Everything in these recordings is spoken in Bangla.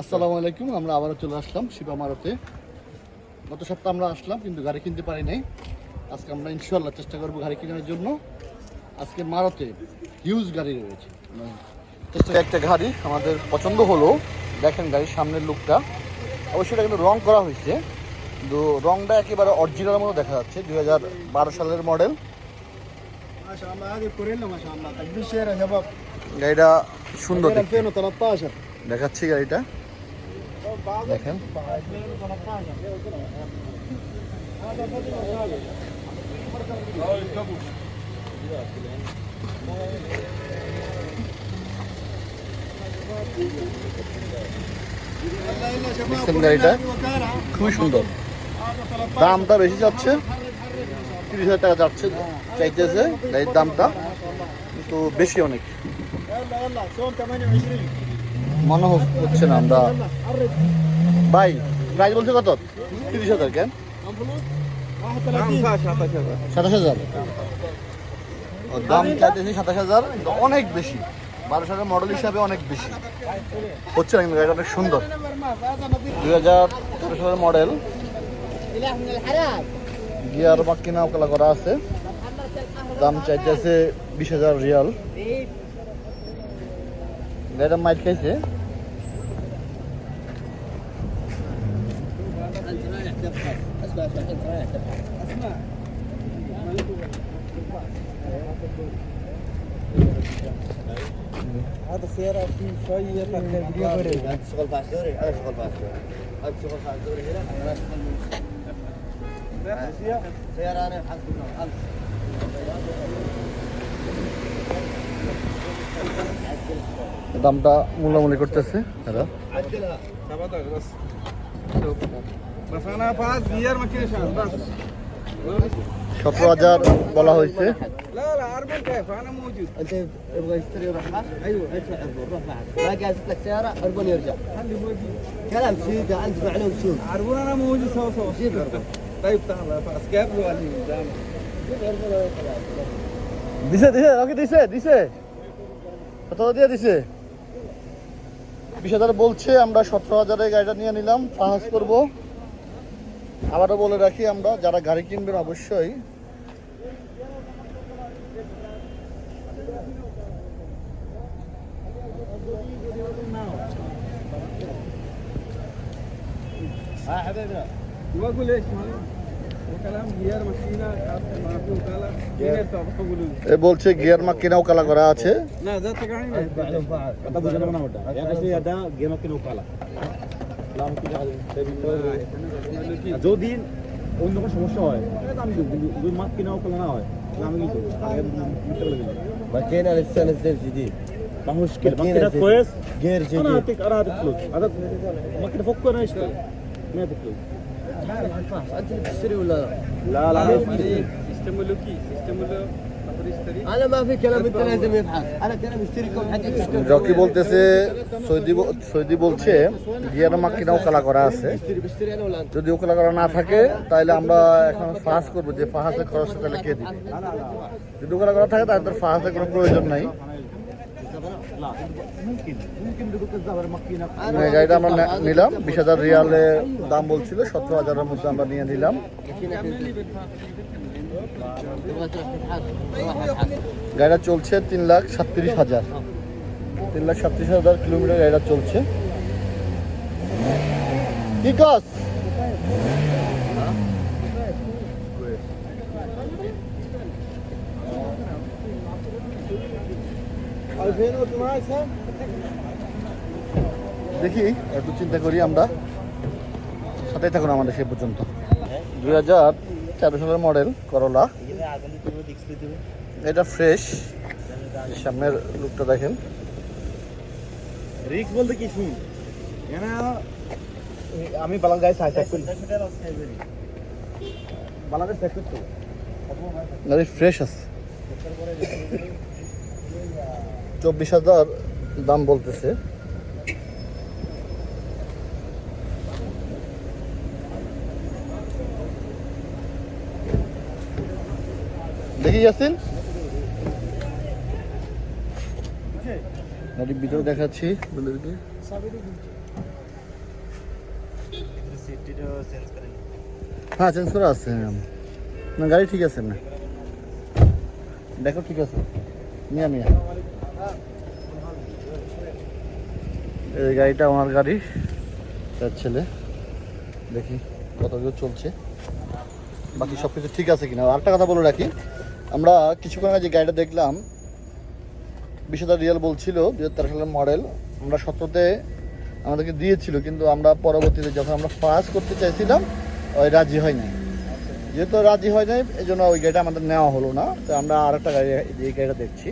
আসসালামু আলাইকুম আমরা আবারও চলে আসলাম শিবা মারতে। গত সপ্তাহ আমরা আসলাম কিন্তু গাড়ি কিনতে পারি নাই। আজকে আমরা ইনশাল্লাহ চেষ্টা করব গাড়ি কেনার জন্য। আজকে মারতে হিউজ গাড়ি রয়েছে। মানে একটা গাড়ি আমাদের পছন্দ হলো। দেখেন গাড়ির সামনের লুকটা অবশ্যই এটা কিন্তু রং করা হয়েছে। কিন্তু রংটা একেবারে অরিজিনাল মতো দেখা যাচ্ছে দুই হাজার বারো সালের মডেল গাড়িটা সুন্দর দেখাচ্ছি গাড়িটা। দেখেন। গাড়িটা খুবই সুন্দর। দামটা বেশি যাচ্ছে, তিরিশ হাজার টাকা যাচ্ছে চাইতেছে গাড়ির দামটা, কিন্তু বেশি অনেক। মনে হচ্ছে না, আমরা ভাই প্রাইস বলছে কত? তিরিশ হাজার, কেন? সাতাশ হাজার। দাম চাইতেছি সাতাশ হাজার অনেক বেশি। বারো সালের মডেল হিসাবে অনেক বেশি। হচ্ছে না গাড়িটা অনেক সুন্দর। দুই হাজার তেরো সালের মডেল গিয়ার বা কিনা কালা করা আছে। দাম চাইতেছে বিশ হাজার রিয়াল। গাড়িটা মাইট খাইছে। هذا سيارة فيه شوية تقدير شغل باش دوري انا شغل باش دوري هذا شغل باش دوري هنا انا شغل سيارة انا حاسب منها দামটা মূল্যমূল্য করতেছে এরা عدلها 17 بس شوف بس انا فاز غير ماكينة شغل بس সতেরো হাজার বলা হয়েছে لا لا اربن كيف انا موجود انت يبغى يشتري يروح معك ايوه ادفع اربن روح معك ما قاعد لك سيارة اربن يرجع خلي موجود كلام سيدة عندك معلوم شوف عربون انا موجود سوا سوا جيب اربن طيب تعال فاز كيف له علي قدامك جيب اربن وخلاص. দিছে দিছে ওকে দিছে দিছে কত দিয়ে দিছে বিশ হাজার বলছে আমরা সতেরো হাজারে গাড়িটা নিয়ে নিলাম সাহস করব আবারও বলে রাখি আমরা যারা গাড়ি কিনবেন অবশ্যই। বলছে গিয়ার মা কিনাও কালা করা আছে। না ذات قاعدين معلوم فعل kata bu jangan mana Ya kasi ada game makin ukala. লাম কি জায়গা যদি অন্য কোনো সমস্যা হয় তাহলে আমি দেবো কিন্তু যদি মাছ কিনা উকালা না হয় তাহলে আমি কিন্তু আগে মিথ্যা বলে দিলাম ماكينة لسه نزل جديد ما هو مشكلة ما ماكينة كده زي- كويس غير انا جديد اعطيك انا اعطيك فلوس هذا ما كده فك انا اشتغل ما اعطيك فلوس انت اللي بتشتري ولا لا؟ لا لا سيستم لوكي سيستم له রকি বলতেছে, সৌদি সৌদি বলছে জিয়ানো মাকিনা ওকালা করা আছে। যদি ওকালা করা না থাকে তাহলে আমরা এখন ফাঁস করব। যে ফাঁসের খরচ তাহলে কে দিবে? যদি ওকালা করা থাকে, তাহলে তোর ফাঁসের কোনো প্রয়োজন নাই। গাড়িটা আমরা নিলাম। বিশ হাজার রিয়ালে দাম বলছিল, সতেরো হাজারের মধ্যে আমরা নিয়ে নিলাম। গাড়িটা চলছে তিন লাখ সাতত্রিশ হাজার। তিন লাখ সাতত্রিশ হাজার কিলোমিটার গাড়িটা চলছে। কি দেখি, একটু চিন্তা করি আমরা। সাথে থাকুন আমাদের সে পর্যন্ত। দুই হাজার তেরো সালের মডেল করলা এটা ফ্রেশ সামনের লুকটা দেখেন। রিক্স বলতে কি শুন এখানে আমি বালাল গায়ে করি। বালালের সাইজ করতে গাড়ি ফ্রেশ আছে। চব্বিশ হাজার দাম বলতেছে। দেখি যাচ্ছেন গাড়ির ভিতরে দেখাচ্ছি। নিই হ্যাঁ চেঞ্জ করা আছে না, গাড়ি ঠিক আছে না দেখো, ঠিক আছে। মিয়া মিয়া। এই গাড়িটা আমার গাড়ি, তার ছেলে। দেখি কত চলছে। বাকি সব কিছু ঠিক আছে কিনা? আর একটা কথা বলে রাখি। আমরা কিছুক্ষণ আগে যে গাড়িটা দেখলাম বিশ হাজার রিয়াল বলছিল দু হাজার তেরো সালের মডেল আমরা সতেরোতে আমাদেরকে দিয়েছিল কিন্তু আমরা পরবর্তীতে যখন আমরা পাস করতে চাইছিলাম ওই রাজি হয় নাই। যেহেতু রাজি হয় নাই এই জন্য ওই গাড়িটা আমাদের নেওয়া হলো না। তো আমরা আর একটা গাড়ি এই গাড়িটা দেখছি।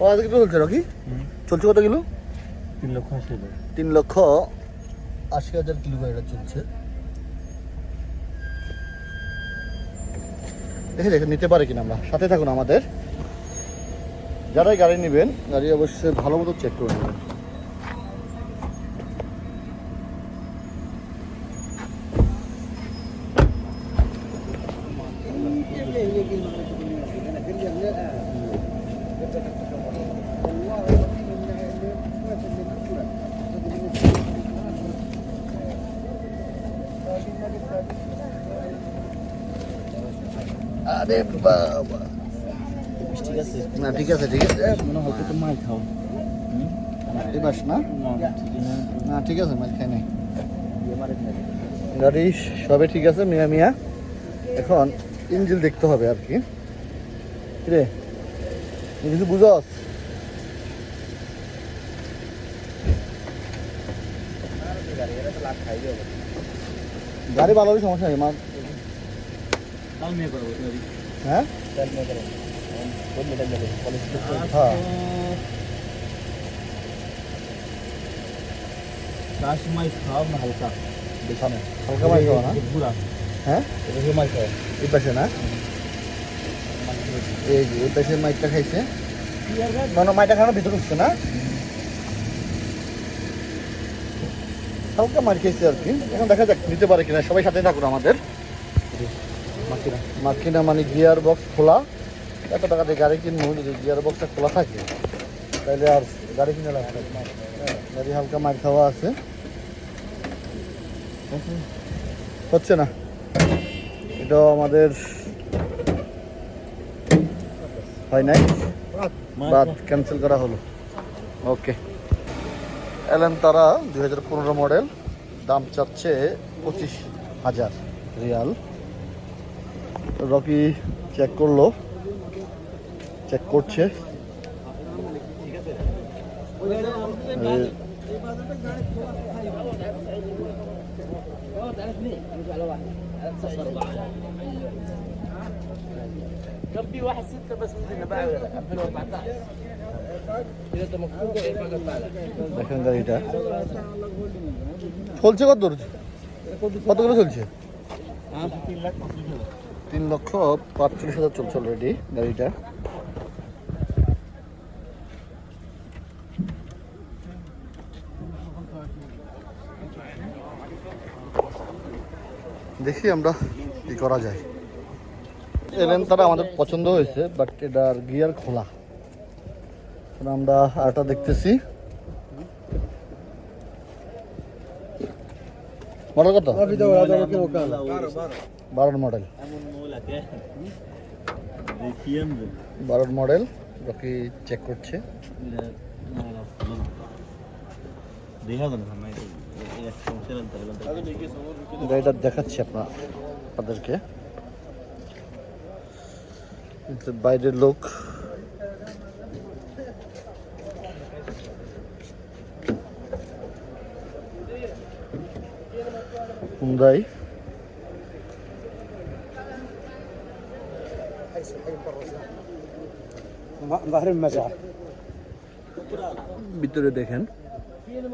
ও আজকে চলছে রকি চলছে কত কিলো তিন লক্ষ আশি হাজার। তিন লক্ষ আশি হাজার কিলো গাড়িটা চলছে। দেখে দেখে নিতে পারি কিনা আমরা। সাথে থাকুন আমাদের। যারাই গাড়ি নেবেন, গাড়ি অবশ্যই ভালো মতো চেক করে নেবেন। ঠিক আছে ঠিক আছে। মনে হয় তো মাল খাও এবার না? না না ঠিক আছে। মাল খাই নাই। গাড়ি সবে ঠিক আছে মিয়া মিয়া। এখন ইঞ্জিল দেখতে হবে আর কি। রে? কিছু বুঝস? গাড়ি ভালো সমস্যা নেই করব হ্যাঁ? হ্যাঁ হালকা মানে মার খেয়েছে আর কি এখন দেখা যাক নিতে পারে কিনা সবাই সাথে থাকুন আমাদের মার্কিনা মানে গিয়ার বক্স খোলা এত টাকা দিয়ে গাড়ি কিনবো, যদি গিয়ার বক্সটা খোলা থাকে তাহলে আর গাড়ি কিনে নেই। গাড়ি হালকা মার খাওয়া আছে। হচ্ছে না। এটাও আমাদের হয় নাই। বাদ ক্যান্সেল করা হলো। ওকে। এলেন তারা দুই হাজার পনেরো মডেল, দাম চাচ্ছে পঁচিশ হাজার রিয়াল। রকি চেক করল। চেক করছে এই- كان في واحد ستة بس بدنا نبيعه 2014 إذا أنت مفقود يبقى قطع لك দেখেন গাড়িটা চলছে কত দূর কতগুলো চলছে তিন লাখ পঁচিশ হাজার তিন লক্ষ পাঁচচল্লিশ হাজার চলছে অলরেডি গাড়িটা দেখি আমরা কি করা যায়। এলেন তারা আমাদের পছন্দ হয়েছে বাট এটার গিয়ার খোলা। আমরা আরটা দেখতেছি। মডেল কত? বারোর মডেল বারোর মডেল রকি চেক করছে। এটা দেখাচ্ছি আপনার আপনাদেরকে বাইরের লোক হুন্দাই ভিতরে দেখেন ভিতরে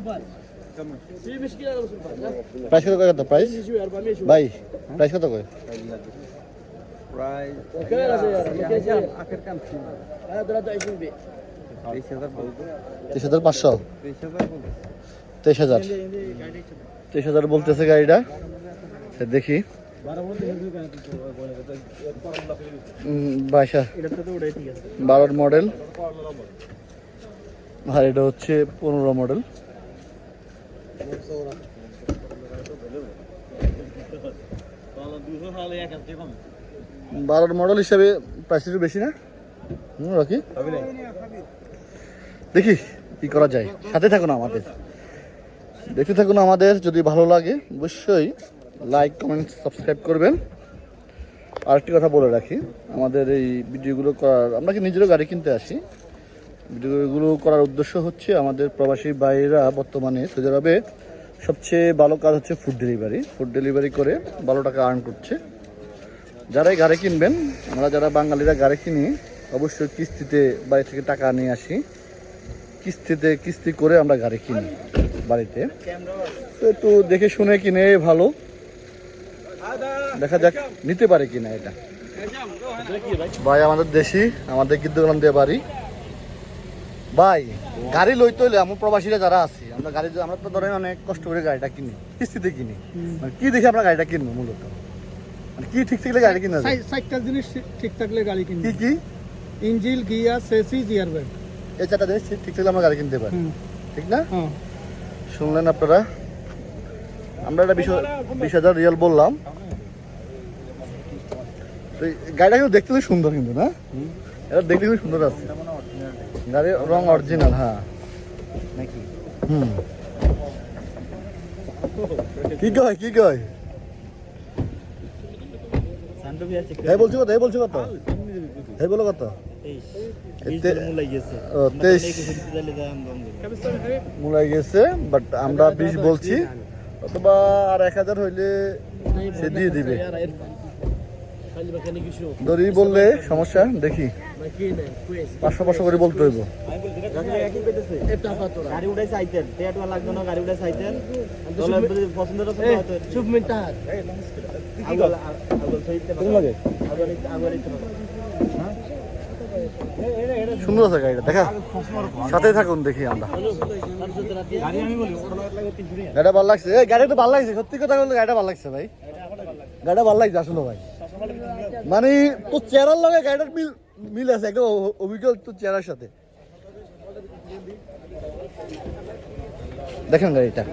দেখেন في مشكلة يا رسول الله প্রাইস কত কত প্রাইস شوي 400 شوي ভাই প্রাইস কত করে প্রায় كم يا سيارة আখের কাম ছিল هذا 23 بيع তেইশ হাজার বলতো তেইশ হাজার পাঁচশো তেইশ হাজার বলতো তেইশ হাজার তেইশ হাজার বলতেছে গাড়িটা সে দেখি বারোর মডেল আর এটা হচ্ছে পনেরো মডেল বারোর মডেল হিসাবে প্রাইস একটু বেশি না? হুম রাখি দেখি কি করা যায়। সাথে থাকুন আমাদের। দেখতে থাকুন আমাদের, যদি ভালো লাগে, অবশ্যই লাইক কমেন্ট সাবস্ক্রাইব করবেন। আরেকটি কথা বলে রাখি, আমাদের এই ভিডিওগুলো করার আমরা কি নিজেরও গাড়ি কিনতে আসি? ভিডিওগুলো করার উদ্দেশ্য হচ্ছে আমাদের প্রবাসী ভাইয়েরা বর্তমানে সৌদি আরবে সবচেয়ে ভালো কাজ হচ্ছে ফুড ডেলিভারি ফুড ডেলিভারি করে ভালো টাকা আর্ন করছে। যারাই গাড়ি কিনবেন, আমরা যারা বাঙালিরা গাড়ি কিনি, অবশ্যই কিস্তিতে বাড়ি থেকে টাকা নিয়ে আসি। কিস্তিতে কিস্তি করে আমরা গাড়ি কিনি বাড়িতে। তো একটু দেখে শুনে কিনে ভালো। দেখা যাক নিতে পারে কিনা এটা। ভাই আমাদের দেশি আমাদের কিন্তু দিয়ে বাড়ি। ভাই গাড়ি লইতে হইলে আমরা প্রবাসীরা যারা আছি আমরা গাড়ি আমরা তো ধরেন অনেক কষ্ট করে গাড়িটা কিনি কিস্তিতে কিনি। মানে কি দেখে আমরা গাড়িটা কিনবো মূলত? মানে কি ঠিক থাকলে গাড়ি কিনা? সাইটটা জিনিস ঠিক- থাকলে গাড়ি কি কি? Engine gear chassis airbag এই চারটা জিনিস ঠিক- থাকলে আমরা গাড়ি কিনতে পারি। ঠিক না? হ্যাঁ। শুনলেন আপনারা? আমরা একটা বিশ হাজার রিয়াল বললাম। গাড়িটা কিন্তু দেখতে খুব সুন্দর কিন্তু না? এটা দেখতে খুব সুন্দর আছে। গাড়ির রং অরিজিনাল হ্যাঁ। নাকি? হুম। কি কয় কি কয়? এই বলছি কত বলছি কত? এই বলো কত? মুলাই গেছে বাট আমরা বিশ বলছি। অথবা আর এক হাজার হইলে সে দিয়ে দিবে। দড়ি বললে সমস্যা দেখি। পাঁচশো পাঁচশো করে বলতে হইব। সুন্দর আছে গাড়িটা দেখা। সাথে থাকুন দেখি আমরা। গাড়িটা লাগছে। গাড়ি তো ভালো লাগছে সত্যি কথা বলতে গাড়িটা ভালো লাগছে ভাই। গাড়িটা ভালো লাগছে আসলে ভাই। মানে তোর চেহারার লগে গাড়িটার মিল মিল আছে একদম অভিজ্ঞ তোর চেহারার সাথে। দেখেন গাড়িটা।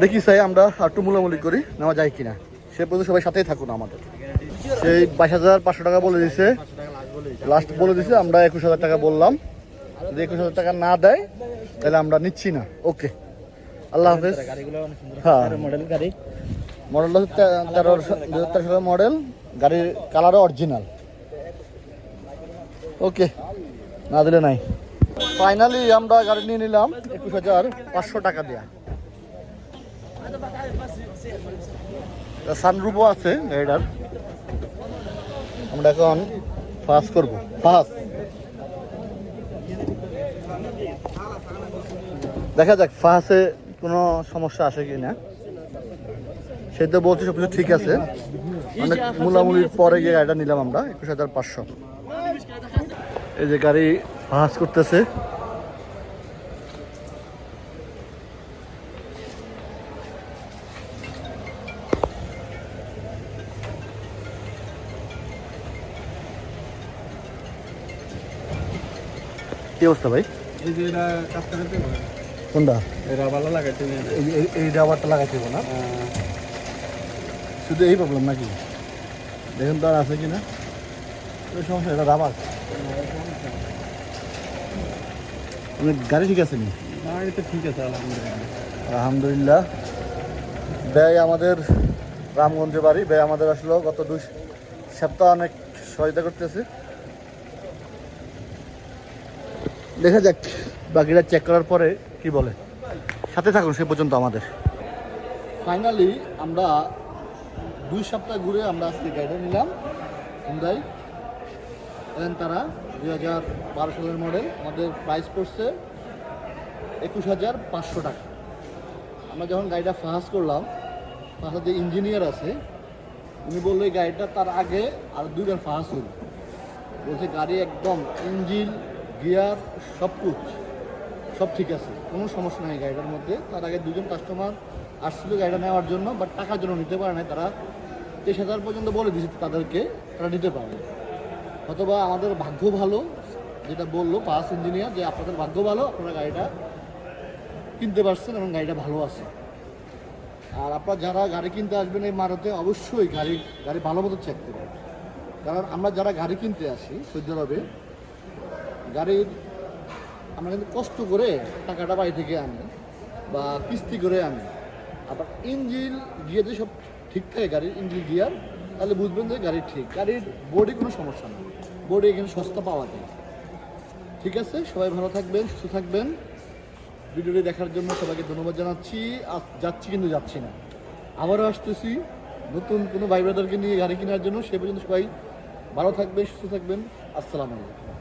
দেখি সাই আমরা একটু মূলামূলি করি নেওয়া যায় কিনা। সে পর্যন্ত সবাই সাথেই থাকুন আমাদের। সেই বাইশ হাজার পাঁচশো টাকা বলে দিছে। লাস্ট বলে দিছে আমরা একুশ হাজার টাকা বললাম। যদি একুশ হাজার টাকা না দেয় তাহলে আমরা নিচ্ছি না। ওকে আল্লাহ হাফেজ। হ্যাঁ। মডেল গাড়ি। তে- তেরো দু হাজার তেরো সালের মডেল, গাড়ির কালারও অরিজিনাল ওকে না দিলে নাই। ফাইনালি আমরা গাড়ি নিয়ে নিলাম একুশ হাজার পাঁচশো টাকা দেওয়া সানরুফও আছে গাড়িটার। আমরা এখন পাস করব পাস দেখা যাক ফাহাসে কোনো সমস্যা আসে কি না সে তো বলছে সব কিছু ঠিক আছে। অনেক মূলামূলির পরে গিয়ে গাড়িটা নিলাম আমরা একুশ হাজার পাঁচশো। এই যে গাড়ি ফাহাস করতেছে। কি অবস্থা ভাই? এই যে এটা কাজ করতে কোনটা? এরা ভালো লাগাইতে এই- এই- এই রাবারটা লাগাইতে না? শুধু এই প্রবলেম নাকি? দেখুন তো আর আছে কি না ওই সমস্যা এটা রাবার মানে গাড়ি ঠিক আছে নি না এটা ঠিক আছে আলহামদুলিল্লাহ। আলহামদুলিল্লাহ। ব্যয় আমাদের রামগঞ্জে বাড়ি। ব্যয় আমাদের আসলো গত দুই সপ্তাহ অনেক সহায়তা করতেছে। দেখা যাক বাকিটা চেক করার পরে কি বলে। সাথে থাকুন সে পর্যন্ত আমাদের। ফাইনালি আমরা দুই সপ্তাহ ঘুরে আমরা আজকে গাড়িটা নিলাম হুন্দাই দেন তারা দুই হাজার বারো সালের মডেল আমাদের প্রাইস পড়ছে একুশ হাজার পাঁচশো টাকা। আমরা যখন গাড়িটা ফাহাস করলাম ফাহাসের যে ইঞ্জিনিয়ার আছে, উনি বলল এই গাড়িটা তার আগে আর দুইবার ফাহাস হইল বলছে গাড়ি একদম ইঞ্জিন গিয়ার সব কুছ সব ঠিক আছে, কোনো সমস্যা নেই গাড়িটার মধ্যে। তার আগে দুজন কাস্টমার আসছিল গাড়িটা নেওয়ার জন্য বাট টাকার জন্য নিতে পারে না তারা তেইশ হাজার পর্যন্ত বলে দিয়েছে তাদেরকে, তারা নিতে পারে অথবা আমাদের ভাগ্য ভালো, যেটা বলল পাস ইঞ্জিনিয়ার যে আপনাদের ভাগ্য ভালো, আপনারা গাড়িটা কিনতে পারছেন এবং গাড়িটা ভালো আছে। আর আপনারা যারা গাড়ি কিনতে আসবেন এই মারতে, অবশ্যই গাড়ি গাড়ি ভালো মতো চেক করবেন। কারণ আমরা যারা গাড়ি কিনতে আসি সৌদি আরবে, গাড়ির আমরা কিন্তু কষ্ট করে টাকাটা বাড়ি থেকে আনি বা কিস্তি করে আনি। আবার ইঞ্জিন গিয়ে সব ঠিক থাকে, গাড়ির ইঞ্জিন গিয়ার, তাহলে বুঝবেন যে গাড়ি ঠিক। গাড়ির বোর্ডে কোনো সমস্যা নেই বোর্ডে এখানে সস্তা পাওয়া যায়। ঠিক আছে? সবাই ভালো থাকবেন, সুস্থ থাকবেন। ভিডিওটি দেখার জন্য সবাইকে ধন্যবাদ জানাচ্ছি। আজ যাচ্ছি কিন্তু যাচ্ছি না। আবারও আসতেছি নতুন কোনো ভাই ব্রাদারকে নিয়ে গাড়ি কেনার জন্য। সে পর্যন্ত সবাই ভালো থাকবেন, সুস্থ থাকবেন। আসসালামু আলাইকুম।